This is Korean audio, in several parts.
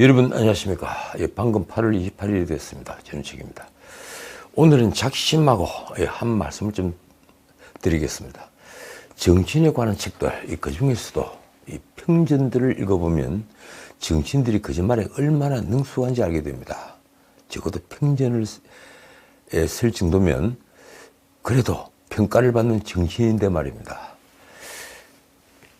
여러분 안녕하십니까. 예, 방금 8월 28일이 됐습니다. 전우책입니다. 오늘은 작심하고 예, 한 말씀을 좀 드리겠습니다. 정치인에 관한 책들, 그 중에서도 이 평전들을 읽어보면 정치인들이 거짓말에 얼마나 능숙한지 알게 됩니다. 적어도 평전을 에쓸 정도면 그래도 평가를 받는 정치인인데 말입니다.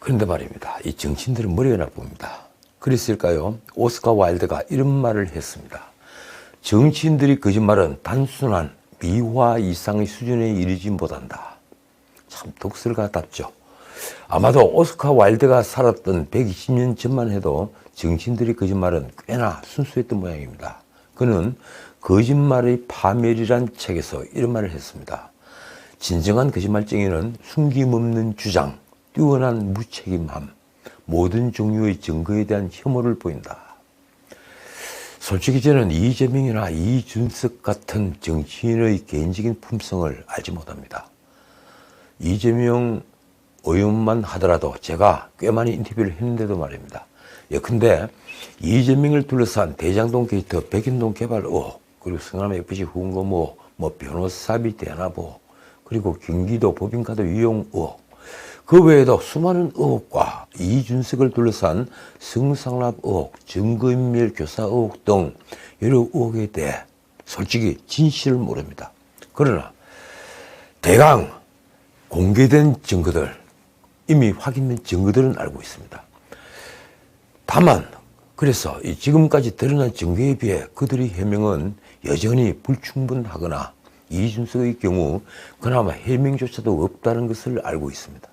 그런데 말입니다. 이 정치인들은 머리가 나쁩니다. 그랬을까요? 오스카 와일드가 이런 말을 했습니다. 정치인들이 거짓말은 단순한 미화 이상의 수준에 이르지 못한다. 참 독설가답죠. 아마도 오스카 와일드가 살았던 120년 전만 해도 정치인들이 거짓말은 꽤나 순수했던 모양입니다. 그는 거짓말의 파멸이란 책에서 이런 말을 했습니다. 진정한 거짓말쟁이는 숨김없는 주장, 뛰어난 무책임함, 모든 종류의 증거에 대한 혐오를 보인다. 솔직히 저는 이재명이나 이준석 같은 정치인의 개인적인 품성을 알지 못합니다. 이재명 의원만 하더라도 제가 꽤 많이 인터뷰를 했는데도 말입니다. 예컨대 이재명을 둘러싼 대장동 게이트, 백인동 개발 의혹, 그리고 성남 FC 후원금 뭐, 뭐 변호사비 대납 의혹, 그리고 경기도 법인카드 이용 의혹, 그 외에도 수많은 의혹과 이준석을 둘러싼 성상납 의혹, 증거인멸 교사 의혹 등 여러 의혹에 대해 솔직히 진실을 모릅니다. 그러나 대강 공개된 증거들, 이미 확인된 증거들은 알고 있습니다. 다만 그래서 지금까지 드러난 증거에 비해 그들의 해명은 여전히 불충분하거나 이준석의 경우 그나마 해명조차도 없다는 것을 알고 있습니다.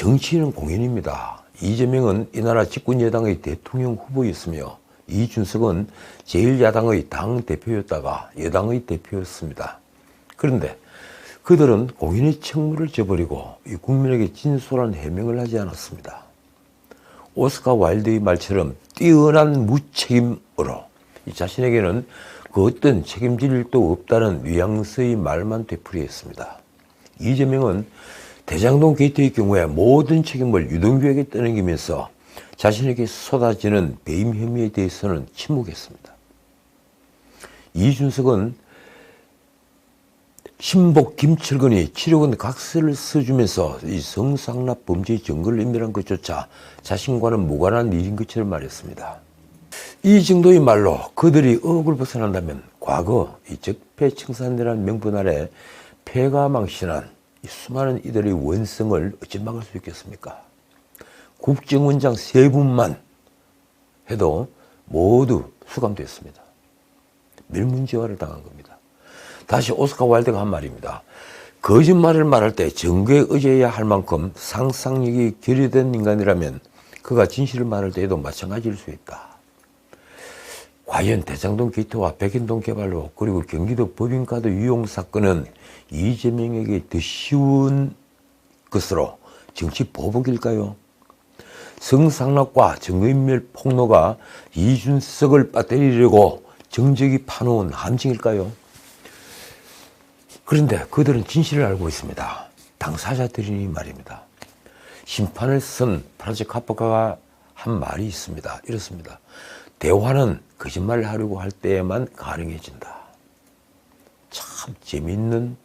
정치인은 공인입니다. 이재명은 이 나라 집권여당의 대통령 후보였으며 이준석은 제1야당의 당 대표였다가 여당의 대표였습니다. 그런데 그들은 공인의 책무를 져버리고 국민에게 진솔한 해명을 하지 않았습니다. 오스카 와일드의 말처럼 뛰어난 무책임으로 자신에게는 그 어떤 책임질 일도 없다는 뉘앙스의 말만 되풀이했습니다. 이재명은 대장동 게이트의 경우에 모든 책임을 유동규에게 떠넘기면서 자신에게 쏟아지는 배임 혐의에 대해서는 침묵했습니다. 이준석은 신복 김철근이 7억 원 각서를 써주면서 이 성상납 범죄의 증거를 인멸한 것조차 자신과는 무관한 일인 것처럼 말했습니다. 이 정도의 말로 그들이 억을 벗어난다면 과거 이 적폐청산이라는 명분 아래 폐가 망신한 수많은 이들의 원성을 어찌 막을 수 있겠습니까? 국정원장 세 분만 해도 모두 수감됐습니다. 멸문지화를 당한 겁니다. 다시 오스카 와일드가 한 말입니다. 거짓말을 말할 때 증거에 의지해야 할 만큼 상상력이 결여된 인간이라면 그가 진실을 말할 때에도 마찬가지일 수 있다. 과연 대장동 게이트와 백인동 개발로 그리고 경기도 법인카드 유용 사건은 이재명에게 더 쉬운 것으로 정치 보복일까요? 성상납과 정의인멸 폭로가 이준석을 빠뜨리려고 정적이 파놓은 함정일까요? 그런데 그들은 진실을 알고 있습니다. 당사자들이 말입니다. 심판을 쓴 프란츠 카프카가 한 말이 있습니다. 이렇습니다. 대화는 거짓말을 하려고 할 때에만 가능해진다. 참 재미있는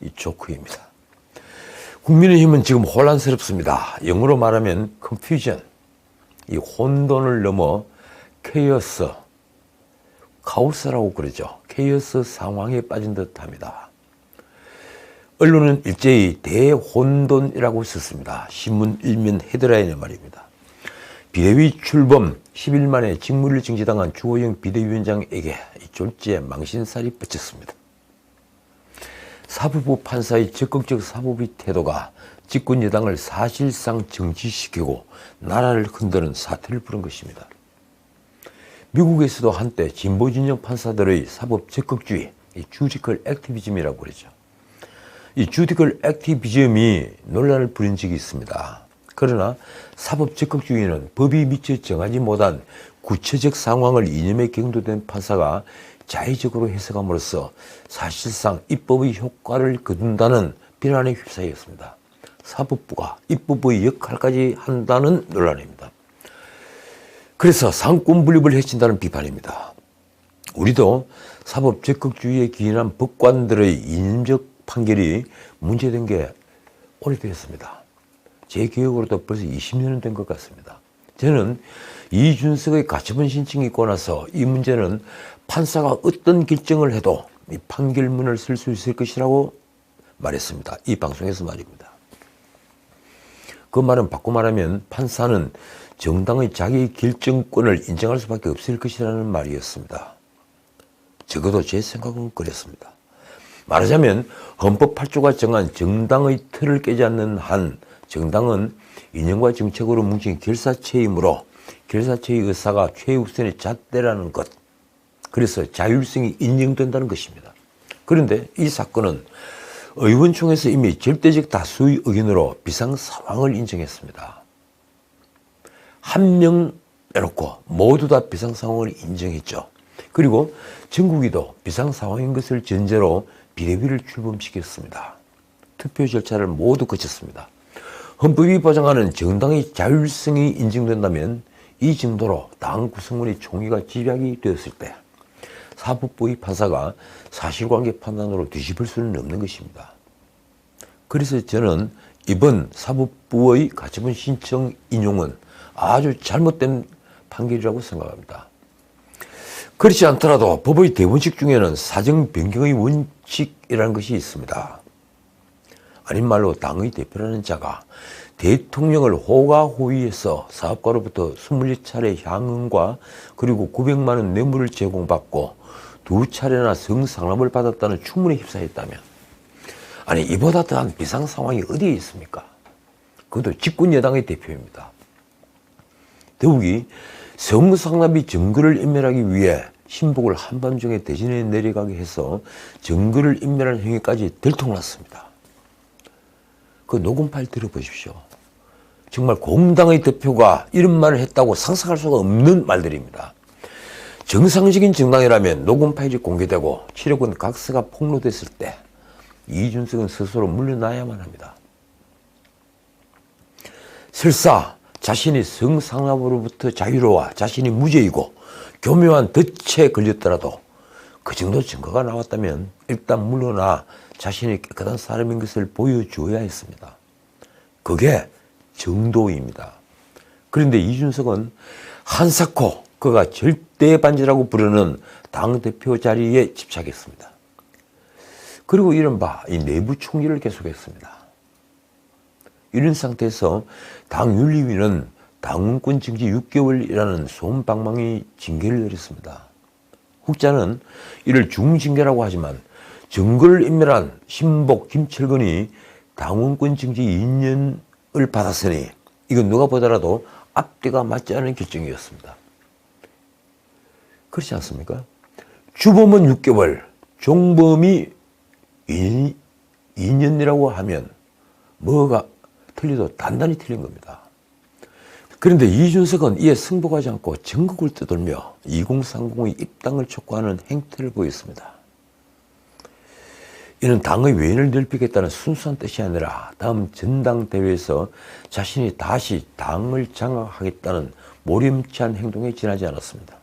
이 조크입니다. 국민의힘은 지금 혼란스럽습니다. 영어로 말하면 confusion, 이 혼돈을 넘어 케이어스, 카오스라고 그러죠. 케이어스 상황에 빠진 듯합니다. 언론은 일제히 대혼돈이라고 썼습니다. 신문 일면 헤드라인의 말입니다. 비대위 출범 10일 만에 직무를 정지당한 주호영 비대위원장에게 졸지에 망신살이 뻗쳤습니다. 사법부 판사의 적극적 사법의 태도가 집권 여당을 사실상 정지시키고 나라를 흔드는 사태를 부른 것입니다. 미국에서도 한때 진보 진영 판사들의 사법 적극주의, 주디컬 액티비즘이라고 그러죠. 이 주디컬 액티비즘이 논란을 부린 적이 있습니다. 그러나 사법 적극주의는 법이 미처 정하지 못한 구체적 상황을 이념에 경도된 판사가 자의적으로 해석함으로써 사실상 입법의 효과를 거둔다는 비난에 휩싸였습니다. 사법부가 입법의 역할까지 한다는 논란입니다. 그래서 상권 분립을 해친다는 비판입니다. 우리도 사법 적극주의에 기인한 법관들의 인적 판결이 문제된 게 오래되었습니다. 제 기억으로도 벌써 20년은 된 것 같습니다. 저는 이준석의 가처분 신청이 있고 나서 이 문제는 판사가 어떤 결정을 해도 이 판결문을 쓸 수 있을 것이라고 말했습니다. 이 방송에서 말입니다. 그 말은 바꿔 말하면 판사는 정당의 자기 결정권을 인정할 수밖에 없을 것이라는 말이었습니다. 적어도 제 생각은 그랬습니다. 말하자면 헌법 8조가 정한 정당의 틀을 깨지 않는 한 정당은 인연과 정책으로 뭉친 결사체이므로 결사체의 의사가 최우선의 잣대라는 것. 그래서 자율성이 인정된다는 것입니다. 그런데 이 사건은 의원총회에서 이미 절대적 다수의 의견으로 비상 상황을 인정했습니다. 한 명 빼놓고 모두 다 비상 상황을 인정했죠. 그리고 전국이도 비상 상황인 것을 전제로 비례비를 출범시켰습니다. 투표 절차를 모두 거쳤습니다. 헌법이 보장하는 정당의 자율성이 인정된다면 이 정도로 당 구성원의 총의가 집약이 되었을 때 사법부의 판사가 사실관계 판단으로 뒤집을 수는 없는 것입니다. 그래서 저는 이번 사법부의 가처분 신청 인용은 아주 잘못된 판결이라고 생각합니다. 그렇지 않더라도 법의 대원칙 중에는 사정 변경의 원칙이라는 것이 있습니다. 아닌 말로 당의 대표라는 자가 대통령을 호가호위해서 사업가로부터 24차례 향응과 그리고 900만 원 뇌물을 제공받고 두 차례나 성상납을 받았다는 추문에 휩싸였다면 아니 이보다 더한 비상 상황이 어디에 있습니까? 그것도 집권 여당의 대표입니다. 더욱이 성상납이 증거를 인멸하기 위해 신복을 한밤중에 대신에 내려가게 해서 증거를 인멸하는 행위까지 들통났습니다. 그 녹음 파일 들어보십시오. 정말 공당의 대표가 이런 말을 했다고 상상할 수가 없는 말들입니다. 정상적인 정당이라면 녹음 파일이 공개되고 치료권 각서가 폭로됐을 때 이준석은 스스로 물러나야만 합니다. 설사 자신이 성상납으로부터 자유로워 자신이 무죄이고 교묘한 덫에 걸렸더라도 그 정도 증거가 나왔다면 일단 물러나 자신이 깨끗한 사람인 것을 보여줘야 했습니다. 그게 정도입니다. 그런데 이준석은 한사코 그가 절대 반지라고 부르는 당대표 자리에 집착했습니다. 그리고 이른바 이 내부 총리를 계속했습니다. 이런 상태에서 당 윤리위는 당원권 정지 6개월이라는 솜방망이 징계를 내렸습니다. 국자는 이를 중징계라고 하지만 증거를 인멸한 신복 김철근이 당원권 정지 2년을 받았으니 이건 누가 보더라도 앞뒤가 맞지 않은 결정이었습니다. 그렇지 않습니까? 주범은 6개월, 종범이 2, 2년이라고 하면 뭐가 틀려도 단단히 틀린 겁니다. 그런데 이준석은 이에 승복하지 않고 전국을 떠돌며 2030의 입당을 촉구하는 행태를 보였습니다. 이는 당의 외연을 넓히겠다는 순수한 뜻이 아니라 다음 전당대회에서 자신이 다시 당을 장악하겠다는 모렴치한 행동에 지나지 않았습니다.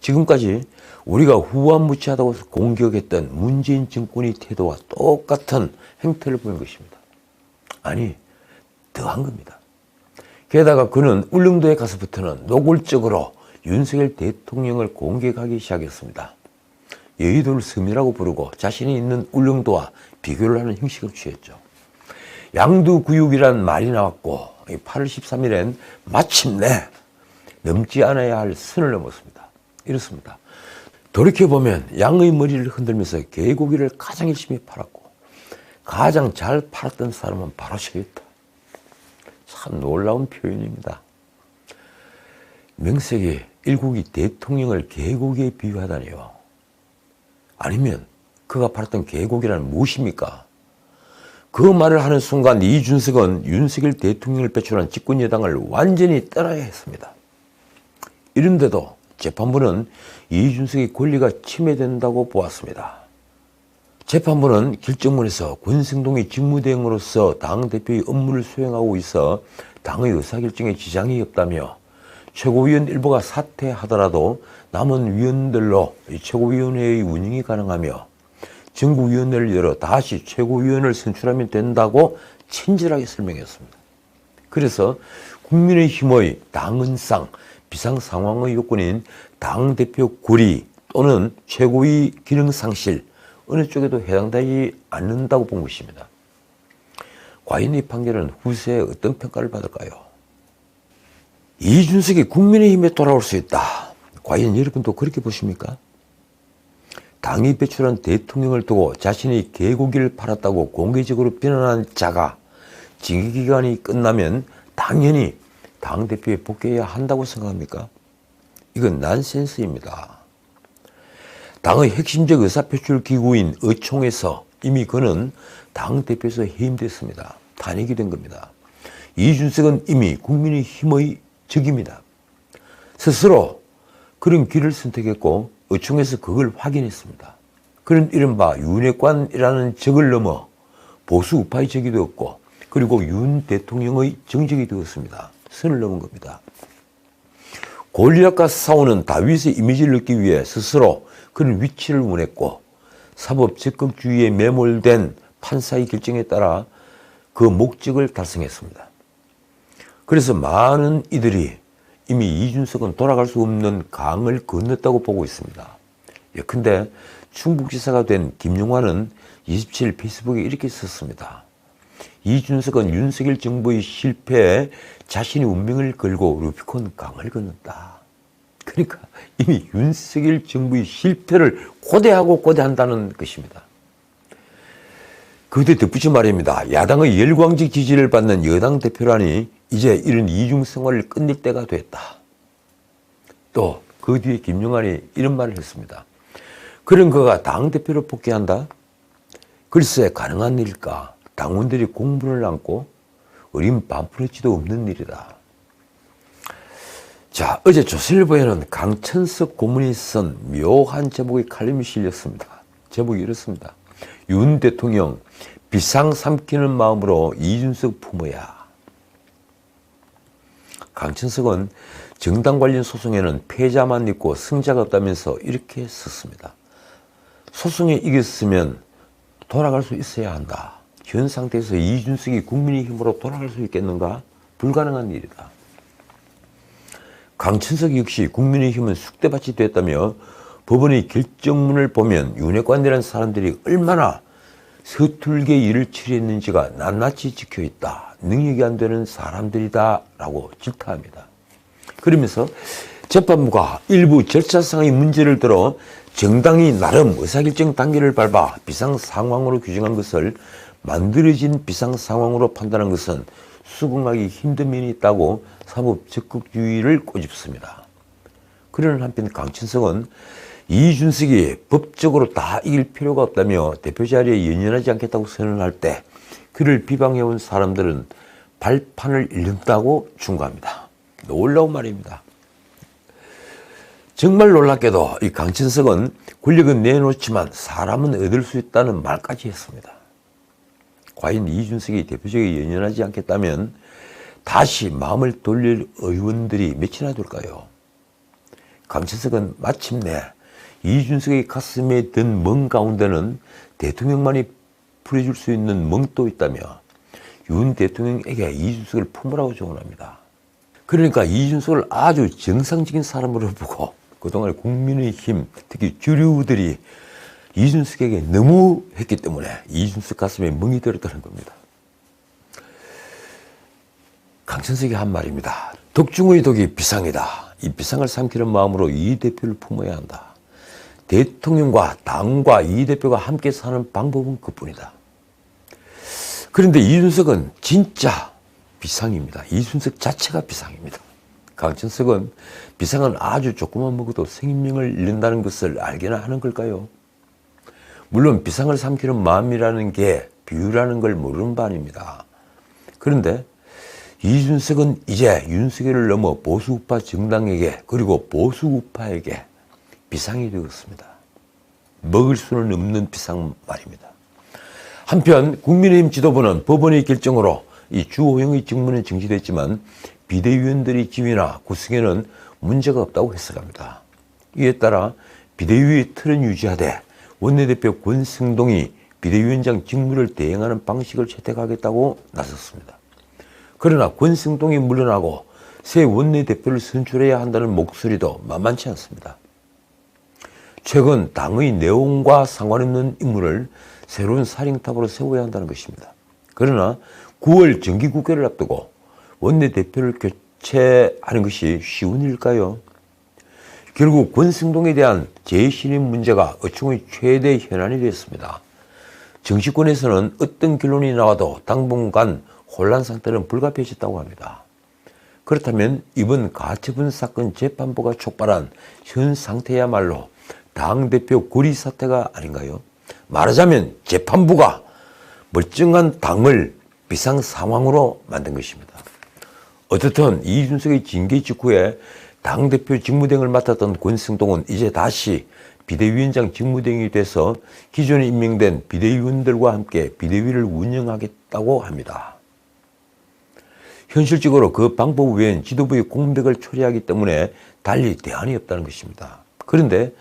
지금까지 우리가 후한무치하다고 공격했던 문재인 정권의 태도와 똑같은 행태를 보인 것입니다. 아니, 더한 겁니다. 게다가 그는 울릉도에 가서부터는 노골적으로 윤석열 대통령을 공격하기 시작했습니다. 여의도를 섬이라고 부르고 자신이 있는 울릉도와 비교를 하는 형식을 취했죠. 양두구육이란 말이 나왔고 8월 13일엔 마침내 넘지 않아야 할 선을 넘었습니다. 이렇습니다. 돌이켜보면 양의 머리를 흔들면서 개고기를 가장 열심히 팔았고 가장 잘 팔았던 사람은 바로 저였다. 참 놀라운 표현입니다. 명색이 일국이 대통령을 개고기에 비유하다니요. 아니면 그가 팔았던 개고기란 무엇입니까? 그 말을 하는 순간 이준석은 윤석열 대통령을 배출한 집권 여당을 완전히 떠나야 했습니다. 이런데도 재판부는 이준석의 권리가 침해된다고 보았습니다. 재판부는 결정문에서 권성동이 직무대행으로서 당대표의 업무를 수행하고 있어 당의 의사결정에 지장이 없다며 최고위원 일부가 사퇴하더라도 남은 위원들로 이 최고위원회의 운영이 가능하며 정부위원회를 열어 다시 최고위원을 선출하면 된다고 친절하게 설명했습니다. 그래서 국민의힘의 당헌상 비상 상황의 요건인 당대표 구리 또는 최고위 기능 상실 어느 쪽에도 해당되지 않는다고 본 것입니다. 과연 이 판결은 후세에 어떤 평가를 받을까요? 이준석이 국민의힘에 돌아올 수 있다. 과연 여러분도 그렇게 보십니까? 당이 배출한 대통령을 두고 자신이 개고기를 팔았다고 공개적으로 비난한 자가 징계기간이 끝나면 당연히 당대표에 복귀해야 한다고 생각합니까? 이건 난센스입니다. 당의 핵심적 의사표출 기구인 의총에서 이미 그는 당대표에서 해임됐습니다. 탄핵이 된 겁니다. 이준석은 이미 국민의 힘의 적입니다. 스스로 그런 길을 선택했고 의총에서 그걸 확인했습니다. 그런 이른바 윤핵관이라는 적을 넘어 보수 우파의 적이 되었고 그리고 윤 대통령의 정적이 되었습니다. 선을 넘은 겁니다. 골리앗과 싸우는 다윗의 이미지를 얻기 위해 스스로 그런 위치를 원했고 사법 적극주의에 매몰된 판사의 결정에 따라 그 목적을 달성했습니다. 그래서 많은 이들이 이미 이준석은 돌아갈 수 없는 강을 건넜다고 보고 있습니다. 예컨대 충북지사가 된 김용환은 27일 페이스북에 이렇게 썼습니다. 이준석은 윤석열 정부의 실패에 자신의 운명을 걸고 루피콘 강을 건넜다. 그러니까 이미 윤석열 정부의 실패를 고대하고 고대한다는 것입니다. 그때 덧붙이 말입니다. 야당의 열광적 지지를 받는 여당 대표라니 이제 이런 이중 생활을 끝낼 때가 됐다. 또 그 뒤에 김용환이 이런 말을 했습니다. 그런 그가 당대표로 복귀한다? 글쎄 가능한 일일까? 당원들이 공분을 안고 어린 반푼어치도 없는 일이다. 자, 어제 조선일보에는 강천석 고문이 쓴 묘한 제목의 칼럼이 실렸습니다. 제목이 이렇습니다. 윤 대통령 비상 삼키는 마음으로 이준석 품어야. 강천석은 정당 관련 소송에는 패자만 있고 승자가 없다면서 이렇게 썼습니다. 소송에 이겼으면 돌아갈 수 있어야 한다. 현 상태에서 이준석이 국민의힘으로 돌아갈 수 있겠는가? 불가능한 일이다. 강천석 역시 국민의힘은 숙대밭이 됐다며 법원의 결정문을 보면 윤핵관이라는 사람들이 얼마나 서툴게 일을 처리했는지가 낱낱이 찍혀 있다. 능력이 안 되는 사람들이다. 라고 질타합니다. 그러면서 재판부가 일부 절차상의 문제를 들어 정당이 나름 의사결정 단계를 밟아 비상 상황으로 규정한 것을 만들어진 비상 상황으로 판단한 것은 수긍하기 힘든 면이 있다고 사법 적극주의를 꼬집습니다. 그러는 한편 강춘석은 이준석이 법적으로 다 이길 필요가 없다며 대표 자리에 연연하지 않겠다고 선언할 때 그를 비방해온 사람들은 발판을 잃는다고 충고합니다. 놀라운 말입니다. 정말 놀랍게도 이 강천석은 권력은 내놓지만 사람은 얻을 수 있다는 말까지 했습니다. 과연 이준석이 대표적에 연연하지 않겠다면 다시 마음을 돌릴 의원들이 몇이나 될까요? 강천석은 마침내 이준석의 가슴에 든 멍 가운데는 대통령만이 풀어줄 수 있는 멍도 있다며 윤 대통령에게 이준석을 품으라고 조언합니다. 그러니까 이준석을 아주 정상적인 사람으로 보고 그동안 국민의힘 특히 주류들이 이준석에게 너무 했기 때문에 이준석 가슴에 멍이 들었다는 겁니다. 강천석이 한 말입니다. 덕중의 독이 비상이다. 이 비상을 삼키는 마음으로 이 대표를 품어야 한다. 대통령과 당과 이 대표가 함께 사는 방법은 그뿐이다. 그런데 이준석은 진짜 비상입니다. 이준석 자체가 비상입니다. 강천석은 비상은 아주 조금만 먹어도 생명을 잃는다는 것을 알게나 하는 걸까요? 물론 비상을 삼키는 마음이라는 게 비유라는 걸 모르는 바 아닙니다. 그런데 이준석은 이제 윤석열을 넘어 보수우파 정당에게 그리고 보수우파에게 비상이 되었습니다. 먹을 수는 없는 비상 말입니다. 한편 국민의힘 지도부는 법원의 결정으로 이 주호영의 직무는 정지됐지만 비대위원들의 지위나 구성에는 문제가 없다고 해석합니다. 이에 따라 비대위의 틀은 유지하되 원내대표 권승동이 비대위원장 직무를 대행하는 방식을 채택하겠다고 나섰습니다. 그러나 권승동이 물러나고 새 원내대표를 선출해야 한다는 목소리도 만만치 않습니다. 최근 당의 내용과 상관없는 인물을 새로운 사령탑으로 세워야 한다는 것입니다. 그러나 9월 정기국회를 앞두고 원내대표를 교체하는 것이 쉬운 일일까요? 결국 권승동에 대한 재신임 문제가 어충의 최대 현안이 되었습니다. 정치권에서는 어떤 결론이 나와도 당분간 혼란 상태는 불가피해졌다고 합니다. 그렇다면 이번 가처분 사건 재판부가 촉발한 현 상태야말로 당대표 고리 사태가 아닌가요? 말하자면 재판부가 멀쩡한 당을 비상 상황으로 만든 것입니다. 어떻든 이준석의 징계 직후에 당대표 직무대행을 맡았던 권승동은 이제 다시 비대위원장 직무대행이 돼서 기존에 임명된 비대위원들과 함께 비대위를 운영하겠다고 합니다. 현실적으로 그 방법 외엔 지도부의 공백을 초래하기 때문에 달리 대안이 없다는 것입니다. 그런데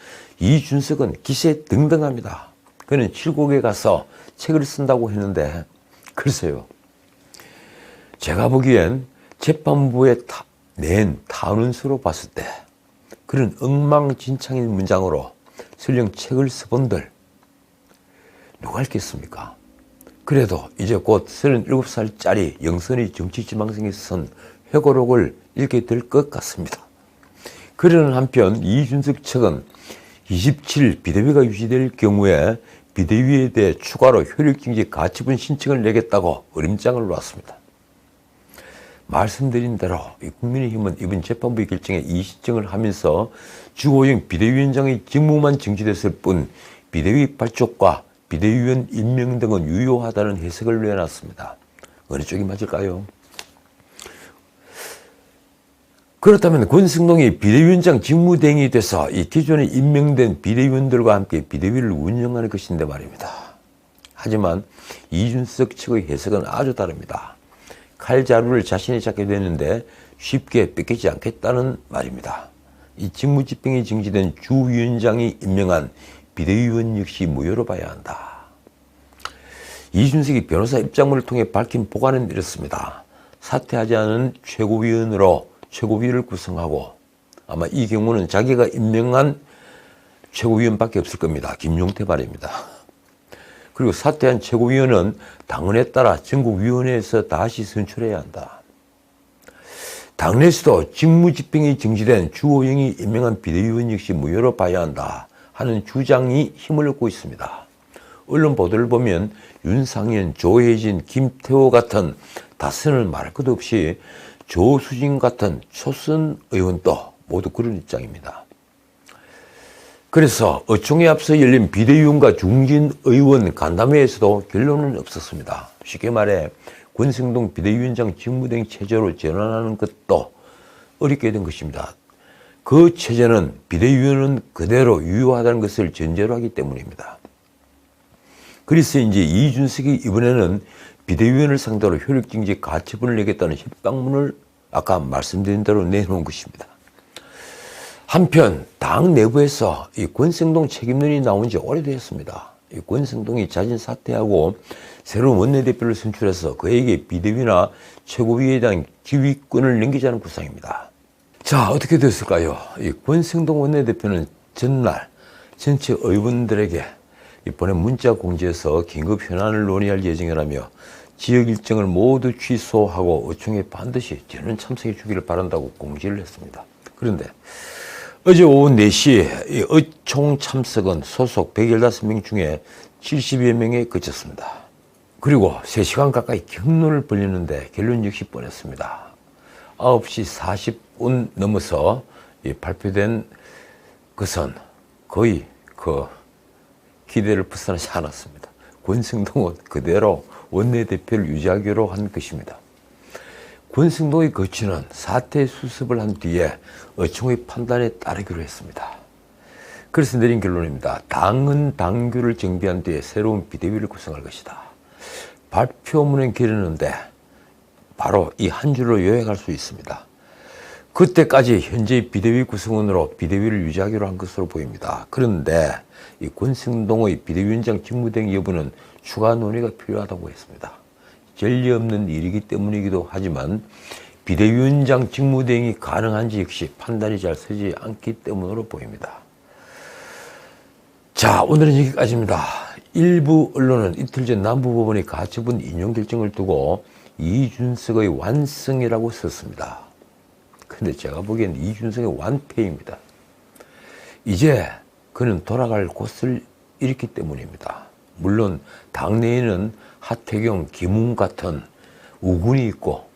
이준석은 기세 등등합니다. 그는 칠곡에 가서 책을 쓴다고 했는데 글쎄요. 제가 보기엔 재판부에 타, 낸 탄원서로 봤을 때 그런 엉망진창인 문장으로 설령 책을 써본들 누가 읽겠습니까? 그래도 이제 곧 37살짜리 영선이 정치지망생에 선 회고록을 읽게 될 것 같습니다. 그러는 한편 이준석 측은 27 비대위가 유지될 경우에 비대위에 대해 추가로 효력정지 가처분 신청을 내겠다고 어림장을 놨습니다. 말씀드린 대로 국민의힘은 이번 재판부의 결정에 이시정을 하면서 주호영 비대위원장의 직무만 정지됐을 뿐 비대위 발족과 비대위원 임명 등은 유효하다는 해석을 내놨습니다. 어느 쪽이 맞을까요? 그렇다면 권승동이 비대위원장 직무대행이 돼서 이 기존에 임명된 비대위원들과 함께 비대위를 운영하는 것인데 말입니다. 하지만 이준석 측의 해석은 아주 다릅니다. 칼자루를 자신이 잡게 되는데 쉽게 뺏기지 않겠다는 말입니다. 이 직무집행이 정지된 주위원장이 임명한 비대위원 역시 무효로 봐야 한다. 이준석이 변호사 입장문을 통해 밝힌 보관은 이렇습니다. 사퇴하지 않은 최고위원으로 최고위를 구성하고 아마 이 경우는 자기가 임명한 최고위원밖에 없을 겁니다. 김용태 말입니다. 그리고 사퇴한 최고위원은 당원에 따라 전국위원회에서 다시 선출해야 한다. 당내에서도 직무집행이 정지된 주호영이 임명한 비대위원 역시 무효로 봐야 한다 하는 주장이 힘을 얻고 있습니다. 언론 보도를 보면 윤상현, 조혜진, 김태호 같은 다선을 말할 것 없이 조수진 같은 초선 의원도 모두 그런 입장입니다. 그래서 어총에 앞서 열린 비대위원과 중진 의원 간담회에서도 결론은 없었습니다. 쉽게 말해 권승동 비대위원장 직무대행 체제로 전환하는 것도 어렵게 된 것입니다. 그 체제는 비대위원은 그대로 유효하다는 것을 전제로 하기 때문입니다. 그래서 이제 이준석이 이번에는 비대위원을 상대로 효력정지 가처분을 내겠다는 협박문을 아까 말씀드린 대로 내놓은 것입니다. 한편 당 내부에서 이 권성동 책임론이 나온 지 오래되었습니다. 이 권성동이 자진 사퇴하고 새로운 원내대표를 선출해서 그에게 비대위나 최고위에 대한 기위권을 넘기자는 구상입니다. 자 어떻게 됐을까요? 이 권성동 원내대표는 전날 전체 의원들에게 보낸 문자 공지에서 긴급 현안을 논의할 예정이라며 지역 일정을 모두 취소하고 어총에 반드시 전원 참석해 주기를 바란다고 공지를 했습니다. 그런데 어제 오후 4시 어총 참석은 소속 115명 중에 70여 명에 그쳤습니다. 그리고 3시간 가까이 경론을 벌리는데 결론 역시 뻔했습니다. 9시 40분 넘어서 발표된 것은 거의 그 기대를 벗어나지 않았습니다. 권승동은 그대로 원내대표를 유지하기로 한 것입니다. 권승동의 거취는 사태 수습을 한 뒤에 어총의 판단에 따르기로 했습니다. 그래서 내린 결론입니다. 당은 당규를 정비한 뒤에 새로운 비대위를 구성할 것이다. 발표문은 기르는데 바로 이 한 줄로 요약할 수 있습니다. 그때까지 현재 비대위 구성원으로 비대위를 유지하기로 한 것으로 보입니다. 그런데 이 권승동의 비대위원장 직무대행 여부는 추가 논의가 필요하다고 했습니다. 전례 없는 일이기 때문이기도 하지만 비대위원장 직무대행이 가능한지 역시 판단이 잘 서지 않기 때문으로 보입니다. 자, 오늘은 여기까지입니다. 일부 언론은 이틀 전 남부법원의 가처분 인용 결정을 두고 이준석의 완성이라고 썼습니다. 근데 제가 보기엔 이준석의 완패입니다. 이제 그는 돌아갈 곳을 잃기 때문입니다. 물론 당내에는 하태경, 김웅 같은 우군이 있고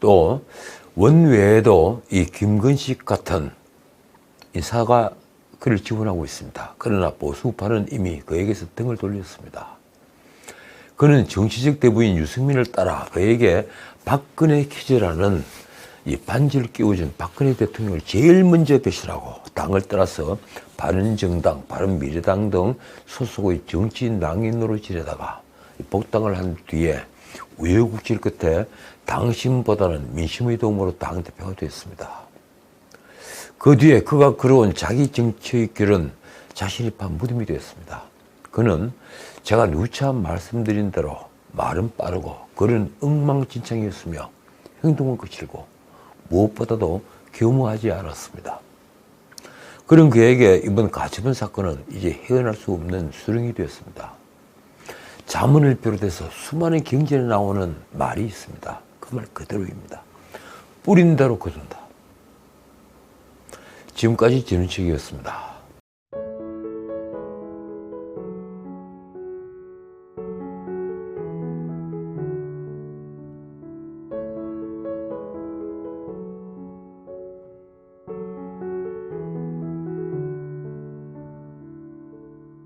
또 원외에도 이 김건식 같은 인사가 그를 지원하고 있습니다. 그러나 보수파는 이미 그에게서 등을 돌렸습니다. 그는 정치적 대부인 유승민을 따라 그에게 박근혜 퀴즈라는 이 반지를 끼워준 박근혜 대통령을 제일 먼저 배신하고 당을 떠나서 바른정당, 바른미래당 등 소속의 정치 낭인으로 지내다가 복당을 한 뒤에 우여곡절 끝에 당신보다는 민심의 도움으로 당대표가 됐습니다. 그 뒤에 그가 걸어온 자기 정치의 길은 자신이 판 무덤이 되었습니다. 그는 제가 누차 말씀드린 대로 말은 빠르고 글은 엉망진창이었으며 행동은 거칠고 무엇보다도 교무하지 않았습니다. 그런 그에게 이번 가처분 사건은 이제 헤어날 수 없는 수령이 되었습니다. 자문을 비롯해서 수많은 경전에 나오는 말이 있습니다. 그 말 그대로입니다. 뿌린 대로 거둔다. 지금까지 지는책이었습니다.